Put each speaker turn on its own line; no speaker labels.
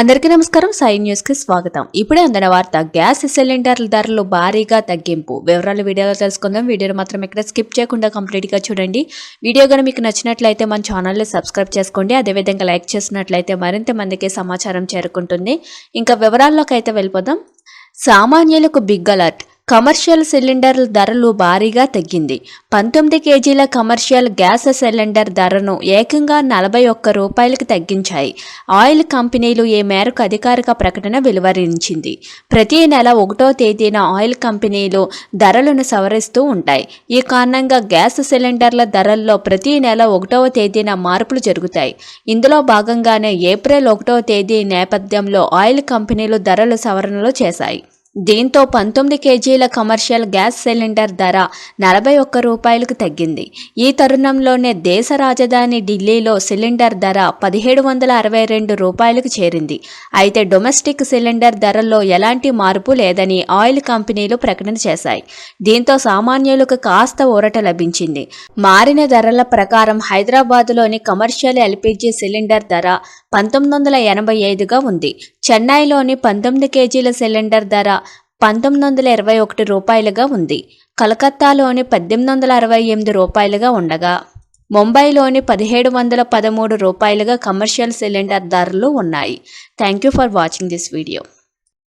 అందరికీ నమస్కారం. సాయి న్యూస్కి స్వాగతం. ఇప్పుడే అందిన వార్త గ్యాస్ సిలిండర్ల ధరలు భారీగా తగ్గింపు. వివరాలు వీడియోలో తెలుసుకుందాం. వీడియోని మాత్రం ఇక్కడ స్కిప్ చేయకుండా కంప్లీట్గా చూడండి. వీడియో కనుక మీకు నచ్చినట్లయితే మన ఛానల్ని సబ్స్క్రైబ్ చేసుకోండి. అదేవిధంగా లైక్ చేసినట్లయితే మరింత మందికి సమాచారం చేరుకుంటుంది. ఇంకా వివరాల్లోకి అయితే వెళ్ళిపోదాం. సామాన్యులకు బిగ్ అలర్ట్. కమర్షియల్ సిలిండర్ల ధరలు భారీగా తగ్గింది. పంతొమ్మిది కేజీల కమర్షియల్ గ్యాస్ సిలిండర్ ధరను ఏకంగా నలభై ఒక్క రూపాయలకు తగ్గించాయి. ఆయిల్ కంపెనీలు ఈ మేరకు అధికారిక ప్రకటన వెలువరించింది. ప్రతి నెల ఒకటో తేదీన ఆయిల్ కంపెనీలు ధరలను సవరిస్తూ ఉంటాయి. ఈ కారణంగా గ్యాస్ సిలిండర్ల ధరల్లో ప్రతి నెల ఒకటవ తేదీన మార్పులు జరుగుతాయి. ఇందులో భాగంగానే ఏప్రిల్ ఒకటవ తేదీ నేపథ్యంలో ఆయిల్ కంపెనీలు ధరలు సవరణలు చేశాయి. దీంతో పంతొమ్మిది కేజీల కమర్షియల్ గ్యాస్ సిలిండర్ ధర నలభై ఒక్క రూపాయలకు తగ్గింది. ఈ తరుణంలోనే దేశ రాజధాని ఢిల్లీలో సిలిండర్ ధర పదిహేడు వందల అరవై రెండు రూపాయలకు చేరింది. అయితే డొమెస్టిక్ సిలిండర్ ధరల్లో ఎలాంటి మార్పు లేదని ఆయిల్ కంపెనీలు ప్రకటన చేశాయి. దీంతో సామాన్యులకు కాస్త ఊరట లభించింది. మారిన ధరల ప్రకారం హైదరాబాద్లోని కమర్షియల్ ఎల్పిజి సిలిండర్ ధర పంతొమ్మిది వందల ఎనభై ఐదుగా ఉంది. చెన్నైలోని పంతొమ్మిది కేజీల సిలిండర్ ధర పంతొమ్మిది వందల ఇరవై ఒకటి రూపాయలుగా ఉంది. కలకత్తాలోని పద్దెనిమిది వందల అరవై ఎనిమిది రూపాయలుగా ఉండగా ముంబైలోని పదిహేడు వందల పదమూడు రూపాయలుగా కమర్షియల్ సిలిండర్ ధరలు ఉన్నాయి. Thank you for watching this video.